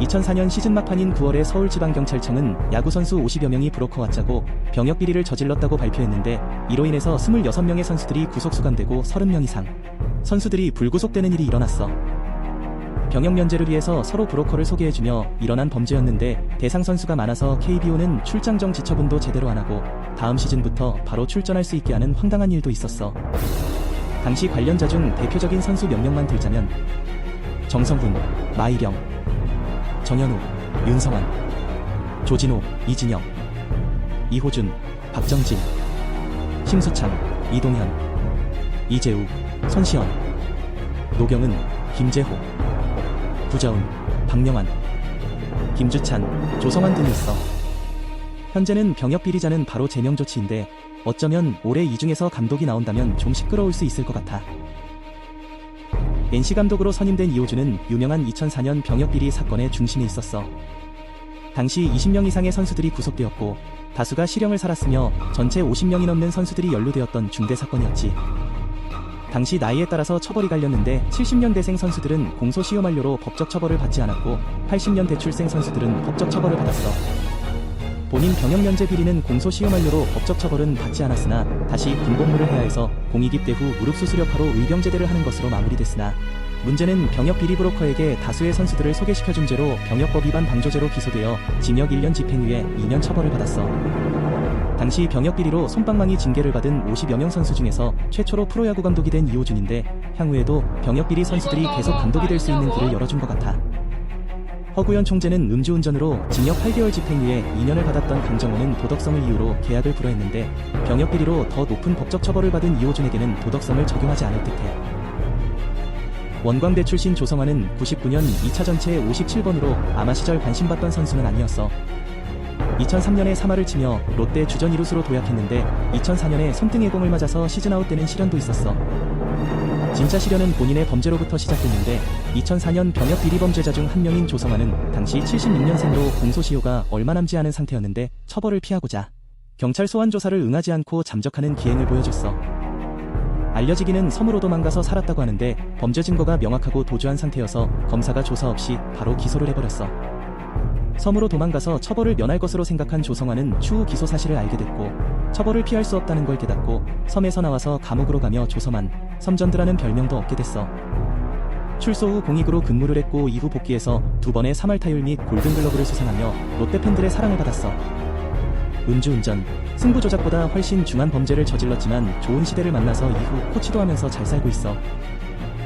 2004년 시즌 막판인 9월에 서울지방경찰청은 야구선수 50여 명이 브로커 왔자고 병역 비리를 저질렀다고 발표했는데 이로 인해서 26명의 선수들이 구속 수감되고 30명 이상 선수들이 불구속되는 일이 일어났어. 병역 면제를 위해서 서로 브로커를 소개해주며 일어난 범죄였는데 대상 선수가 많아서 KBO는 출장 정 지처분도 제대로 안 하고 다음 시즌부터 바로 출전할 수 있게 하는 황당한 일도 있었어. 당시 관련자 중 대표적인 선수 몇 명만 들자면 정성훈, 마이령, 정현우, 윤성환, 조진호, 이진영, 이호준, 박정진, 심수창, 이동현, 이재우, 손시현, 노경은, 김재호, 구자훈, 박명환, 김주찬, 조성환 등이 있어. 현재는 병역 비리자는 바로 제명 조치인데 어쩌면 올해 이 중에서 감독이 나온다면 좀 시끄러울 수 있을 것 같아. NC 감독으로 선임된 이호준은 유명한 2004년 병역 비리 사건의 중심에 있었어. 당시 20명 이상의 선수들이 구속되었고 다수가 실형을 살았으며 전체 50명이 넘는 선수들이 연루되었던 중대 사건이었지. 당시 나이에 따라서 처벌이 갈렸는데 70년대생 선수들은 공소시효 만료로 법적 처벌을 받지 않았고 80년대 출생 선수들은 법적 처벌을 받았어. 본인 병역 면제 비리는 공소시효 만료로 법적 처벌은 받지 않았으나 다시 군복무를 해야 해서 공익입대 후 무릎 수술여파로 의병제대를 하는 것으로 마무리됐으나 문제는 병역 비리 브로커에게 다수의 선수들을 소개시켜준 죄로 병역법 위반 방조죄로 기소되어 징역 1년 집행유예 2년 처벌을 받았어. 당시 병역 비리로 솜방망이 징계를 받은 50여 명 선수 중에서 최초로 프로야구 감독이 된 이호준인데 향후에도 병역 비리 선수들이 계속 감독이 될 수 있는 길을 열어준 것 같아. 허구현 총재는 음주운전으로 징역 8개월 집행유예 2년을 받았던 강정호는 도덕성을 이유로 계약을 불허했는데 병역 비리로 더 높은 법적 처벌을 받은 이호준에게는 도덕성을 적용하지 않을 듯해. 원광대 출신 조성환은 99년 2차 전체에 57번으로 아마 시절 관심받던 선수는 아니었어. 2003년에 3할을 치며 롯데 주전 2루수로 도약했는데 2004년에 손등의 공을 맞아서 시즌아웃 되는 시련도 있었어. 진짜 시련은 본인의 범죄로부터 시작됐는데 2004년 병역 비리 범죄자 중 한 명인 조성환은 당시 76년생으로 공소시효가 얼마 남지 않은 상태였는데 처벌을 피하고자 경찰 소환 조사를 응하지 않고 잠적하는 기행을 보여줬어. 알려지기는 섬으로 도망가서 살았다고 하는데 범죄 증거가 명확하고 도주한 상태여서 검사가 조사 없이 바로 기소를 해버렸어. 섬으로 도망가서 처벌을 면할 것으로 생각한 조성환은 추후 기소 사실을 알게 됐고 처벌을 피할 수 없다는 걸 깨닫고 섬에서 나와서 감옥으로 가며 조성환, 섬전드라는 별명도 얻게 됐어. 출소 후 공익으로 근무를 했고 이후 복귀해서 두 번의 3할 타율 및 골든글러브를 수상하며 롯데 팬들의 사랑을 받았어. 음주운전, 승부 조작보다 훨씬 중한 범죄를 저질렀지만 좋은 시대를 만나서 이후 코치도 하면서 잘 살고 있어.